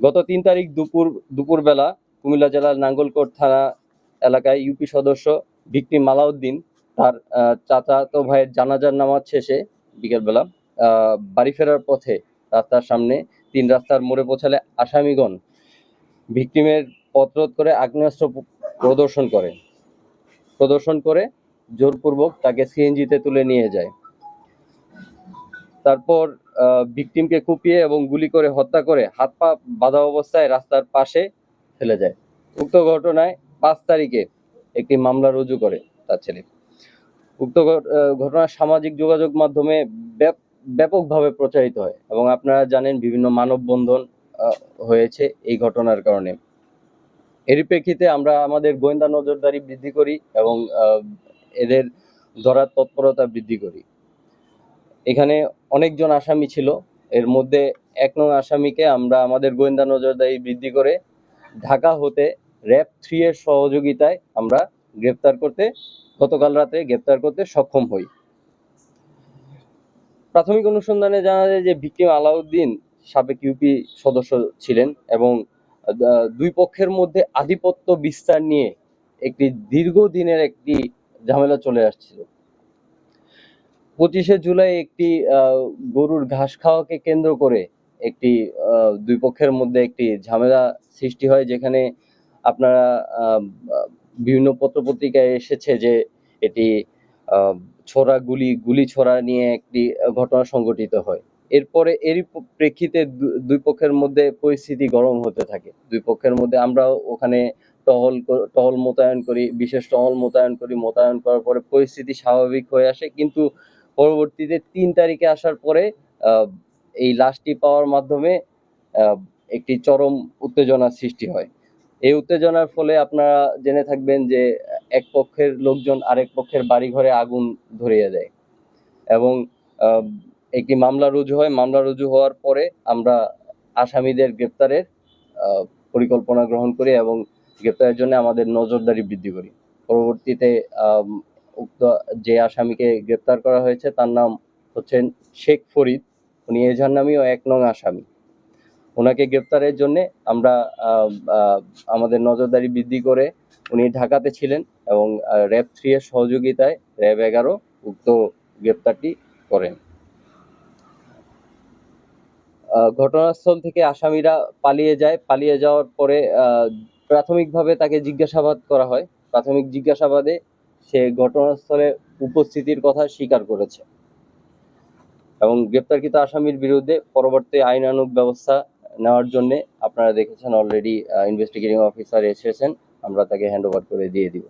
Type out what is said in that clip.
গত তিন তারিখ দুপুর, দুপুরবেলা কুমিল্লা জেলার নাঙ্গলকোট থানা এলাকায় ইউপি সদস্য ভিক্টিম মালাউদ্দিন তার চাচাতো ভাইয়ের জানাজার নামাজ শেষে বিকেলবেলা বাড়ি ফেরার পথে রাস্তার সামনে তিন রাস্তার মোড়ে পৌঁছালে আসামিগণ ভিক্টিমের পথরোধ করে আগ্নেয়াস্ত্র প্রদর্শন করে। প্রদর্শন করে জোরপূর্বক তাকে সিএনজিতে তুলে নিয়ে যায়। তারপর ভিকটিমকে কুপিয়ে এবং গুলি করে হত্যা করে হাত পা বাঁধা অবস্থায় রাস্তার পাশে ফেলে যায়। উক্ত ঘটনায় পাঁচ তারিখে একটি মামলা রুজু করে তার ছেলে। উক্ত ঘট- ঘটনা সামাজিক যোগাযোগ মাধ্যমে ব্যাপ- ব্যাপকভাবে প্রচারিত হয় এবং আপনারা জানেন বিভিন্ন মানববন্ধন হয়েছে এই ঘটনার কারণে। এরই প্রেক্ষিতে আমরা আমাদের গোয়েন্দা নজরদারি বৃদ্ধি করি এবং এদের ধরার তৎপরতা বৃদ্ধি করি। এখানে অনেকজন আসামি ছিল। এর মধ্যে এক নং আসামিকে আমরা আমাদের গোয়েন্দা নজরদারি বৃদ্ধি করে ঢাকা হতে র্যাব থ্রি এর সহযোগিতায় আমরা গ্রেপ্তার করতে, গতকাল রাতে গ্রেপ্তার করতে সক্ষম হই। প্রাথমিক অনুসন্ধানে জানা যায় যে ভিকটিম আলাউদ্দিন সাবেক ইউপি সদস্য ছিলেন এবং দুই পক্ষের মধ্যে আধিপত্য বিস্তার নিয়ে একটি দীর্ঘদিনের একটি ঝামেলা চলে আসছিল। পঁচিশে জুলাই একটি গরুর ঘাস খাওয়াকে কেন্দ্র করে একটি দুই পক্ষের মধ্যে একটি ঝামেলা সৃষ্টি হয় যেখানে আপনারা বিভিন্ন পত্রপত্রিকায় এসেছে যে এটি ছোড়া গুলি গুলি ছোড়া নিয়ে একটি ঘটনা সংঘটিত হয়। এরপরে এরই প্রেক্ষিতে দুই পক্ষের মধ্যে পরিস্থিতি গরম হতে থাকে। দুই পক্ষের মধ্যে আমরাও ওখানে টহল টহল মোতায়েন করি, বিশেষ টহল মোতায়েন করি, মোতায়েন করার পরে পরিস্থিতি স্বাভাবিক হয়ে আসে। কিন্তু পরবর্তীতে তিন তারিখে আসার পরে এই লাশটি পাওয়ার মাধ্যমে একটি চরম উত্তেজনার সৃষ্টি হয়। এই উত্তেজনার ফলে আপনারা জেনে থাকবেন যে, এক পক্ষের লোকজন আরেক পক্ষের বাড়ি ঘরে আগুন ধরিয়ে দেয়। এবং একটি মামলা রুজু হয়। মামলা রুজু হওয়ার পরে আমরা আসামিদের গ্রেপ্তারের পরিকল্পনা গ্রহণ করি এবং গ্রেপ্তারের জন্য আমাদের নজরদারি বৃদ্ধি করি। পরবর্তীতে উক্ত যে আসামিকে গ্রেপ্তার করা হয়েছে, তার নাম হচ্ছেন শেখ ফরিদ। উনি এজাহার নামীয় এক নং আসামি। ওনাকে গ্রেপ্তারের জন্য আমরা আমাদের নজরদারি বৃদ্ধি করে উনি ঢাকাতে ছিলেন এবং র্যাব থ্রি এর সহযোগিতায় র্যাব এগারো উক্ত গ্রেপ্তারটি করেন। ঘটনাস্থল থেকে আসামিরা পালিয়ে যায়। পালিয়ে যাওয়ার পরে প্রাথমিকভাবে তাকে জিজ্ঞাসাবাদ করা হয়। প্রাথমিক জিজ্ঞাসাবাদে সে ঘটনাস্থলে উপস্থিতির কথা স্বীকার করেছে এবং গ্রেপ্তারকৃত আসামির বিরুদ্ধে পরবর্তী আইনানুগ ব্যবস্থা নেওয়ার জন্য আপনারা দেখেছেন অলরেডি ইনভেস্টিগেটিং অফিসার এসেছেন। আমরা তাকে হ্যান্ড ওভার করে দিয়ে দিব।